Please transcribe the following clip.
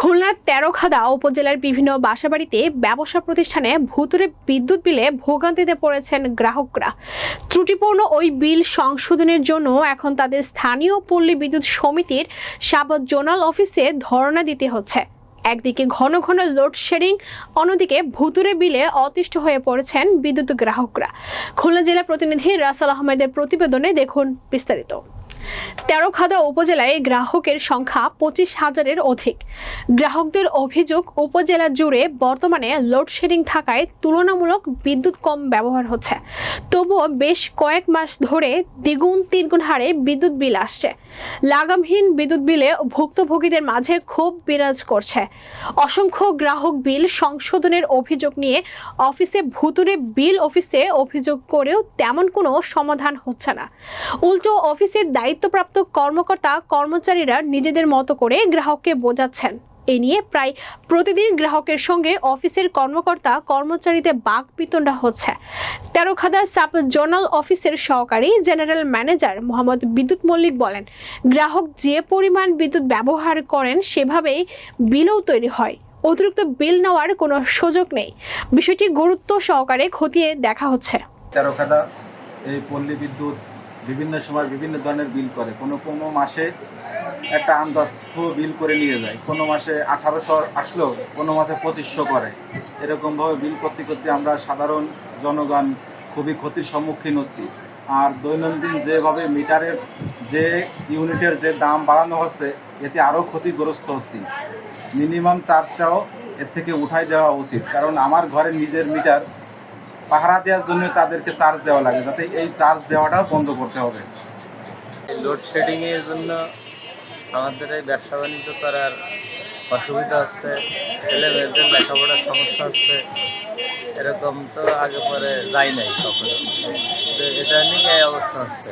খুলনার তেরোখাদা উপজেলার বিভিন্ন বাসাবাড়িতে ব্যবসা প্রতিষ্ঠানে ভুতুরে বিদ্যুৎ বিলে ভোগান্তিতে পড়েছেন গ্রাহকরা। ত্রুটিপূর্ণ ওই বিল সংশোধনের জন্য এখন তাদের স্থানীয় পল্লী বিদ্যুৎ সমিতির সাবাদ জোনাল অফিসে ধর্ণা দিতে হচ্ছে। একদিকে ঘন ঘন লোডশেডিং, অন্যদিকে ভুতুরে বিলে অতিষ্ঠ হয়ে পড়েছেন বিদ্যুৎ গ্রাহকরা। খুলনা জেলা প্রতিনিধি রাসাল আহমেদের প্রতিবেদনে দেখুন বিস্তারিত। তেরোখাদা উপজেলায় গ্রাহকের সংখ্যা পঁচিশ হাজারের অধিক। গ্রাহকদের অভিযোগ, উপজেলা জুড়ে বর্তমানে লোডশেডিং থাকায় তুলনামূলক বিদ্যুৎ কম ব্যবহার হচ্ছে। তবুও বেশ কয়েক মাস ধরে দ্বিগুণ তিনগুণ হারে বিদ্যুৎ বিল আসছে। লাগামহীন বিদ্যুৎ বিলে ভুক্তভোগীদের মাঝে ক্ষোভ বিরাজ করছে। অসংখ্য গ্রাহক বিল সংশোধনের অভিযোগ নিয়ে অফিসে ভুতুরে বিল অফিসে অভিযোগ করেও তেমন কোনো সমাধান হচ্ছে না। উল্টো অফিসের দায়িত্বপ্রাপ্ত কর্মকর্তা, কর্মচারীরা নিজেদের মতো করে গ্রাহককে বোঝাচ্ছেন। এ নিয়ে প্রায় প্রতিদিন গ্রাহকের সঙ্গে অফিসের কর্মকর্তা, কর্মচারীদের বাক বিতণ্ডা হচ্ছে। তেরোখাদা সাব জোনাল অফিসের সহকারী জেনারেল ম্যানেজার মোহাম্মদ বিদ্যুৎ মল্লিক বলেন, গ্রাহক যে পরিমাণ বিদ্যুৎ ব্যবহার করেন সেভাবেই বিলও তৈরি হয়। অতিরিক্ত বিল নেওয়ার কোনো সুযোগ নেই। বিষয়টি গুরুত্ব সহকারে খতিয়ে দেখা হচ্ছে। তেরোখাদা এই পল্লী বিদ্যুৎ বিভিন্ন সময় বিভিন্ন ধরনের বিল করে। কোনো কোনো মাসে একটা আন্দাজ বিল করে নিয়ে যায়। কোনো মাসে আঠারোশো আসলেও কোনো মাসে পঁচিশশো করে। এরকমভাবে বিল করতে করতে আমরা সাধারণ জনগণ খুবই ক্ষতির সম্মুখীন হচ্ছি। আর দৈনন্দিন যেভাবে মিটারের যে ইউনিটের যে দাম বাড়ানো হচ্ছে, এতে আরও ক্ষতিগ্রস্ত হচ্ছি। মিনিমাম চার্জটাও এর থেকে উঠাই দেওয়া উচিত। কারণ আমার ঘরে নিজের মিটার পাহারা দেওয়ার জন্য তাদেরকে চার্জ দেওয়া লাগে, যাতে এই চার্জ দেওয়াটাও বন্ধ করতে হবে। লোডশেডিংয়ের জন্য আমাদের এই ব্যবসা বাণিজ্য করার অসুবিধা হচ্ছে ছেলে মেয়েদের লেখাপড়ার সমস্যা হচ্ছে, এরকম তো আগে পরে যাই নাই সকলে এটা নিয়ে এই অবস্থা হচ্ছে।